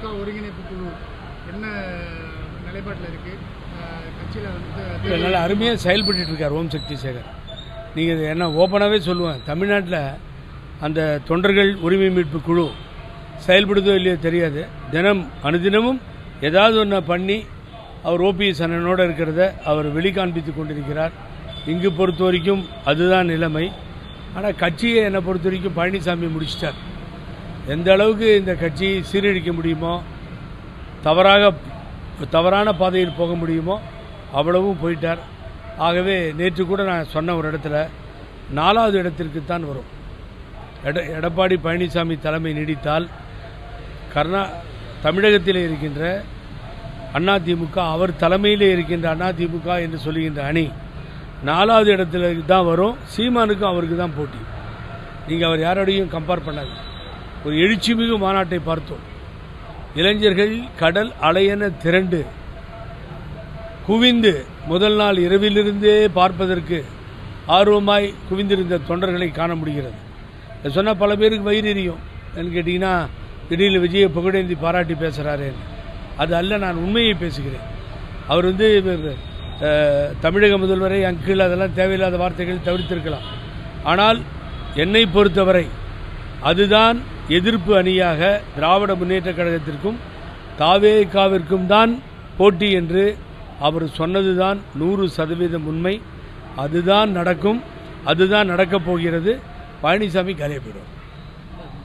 அதிமுக ஒருங்கிணைப்பு குழு என்ன நிலைப்பாட்டில் இருக்கு? அஹ், கட்சியில வந்து நல்லா அருமையாக செயல்பட்டு இருக்கார் ஓம் சக்தி சேகர். நீங்கள் என்ன ஓப்பனாகவே சொல்லுவேன். தமிழ்நாட்டில் அந்த தொண்டர்கள் உரிமை மீட்பு குழு செயல்படுதோ இல்லையோ தெரியாது. தினம் அனுதினமும் ஏதாவது ஒன்று பண்ணி அவர் ஓபிஎஸ் அண்ணனோடு இருக்கிறத அவர் வெளிக்காண்பித்து கொண்டிருக்கிறார். இங்கு பொறுத்த வரைக்கும் அதுதான் நிலைமை. ஆனால் கட்சியை என்னை பொறுத்த வரைக்கும் பழனிசாமி முடிச்சிட்டார். எந்த அளவுக்கு இந்த கட்சியை சீரழிக்க முடியுமோ தவறாக தவறான பாதையில் போக முடியுமோ அவ்வளவும் போயிட்டார். ஆகவே நேற்று கூட நான் சொன்ன ஒரு இடத்துல நாலாவது இடத்திற்கு தான் வரும். எட எடப்பாடி பழனிசாமி தலைமை நீடித்தால் கர்நா தமிழகத்தில் இருக்கின்ற அதிமுக அவர் தலைமையில் இருக்கின்ற அதிமுக என்று சொல்லுகின்ற அணி நாலாவது இடத்துல தான் வரும். சீமானுக்கும் அவருக்கு தான் போட்டி. நீங்கள் அவர் யாரோடையும் கம்பேர் பண்ணாது ஒரு எழுச்சிமிகு மாநாட்டை பார்த்தோம். இளைஞர்கள் கடல் அலையென திரண்டு குவிந்து முதல் நாள் இரவிலிருந்தே பார்ப்பதற்கு ஆர்வமாய் குவிந்திருந்த தொண்டர்களை காண முடிகிறது. சொன்னால் பல பேருக்கு வயிறு எரியும். என்னன்னு கேட்டிங்கன்னா திடீர்னு விஜயை புகழேந்தி பாராட்டி பேசுகிறாரேன்னு அது அல்ல நான் உண்மையை பேசுகிறேன். அவர் வந்து தமிழக முதல்வரை அங்கிள் அதெல்லாம் தேவையில்லாத வார்த்தைகள் தவிர்த்திருக்கலாம். ஆனால் என்னை பொறுத்தவரை அதுதான் எதிர்ப்பு அணியாக திராவிட முன்னேற்றக் கழகத்திற்கும் தாவேகாவிற்கும் தான் போட்டி என்று அவர் சொன்னதுதான் நூறு சதவீதம் உண்மை. அதுதான் நடக்கும். அதுதான் நடக்கப் போகிறது. பழனிசாமி கரையை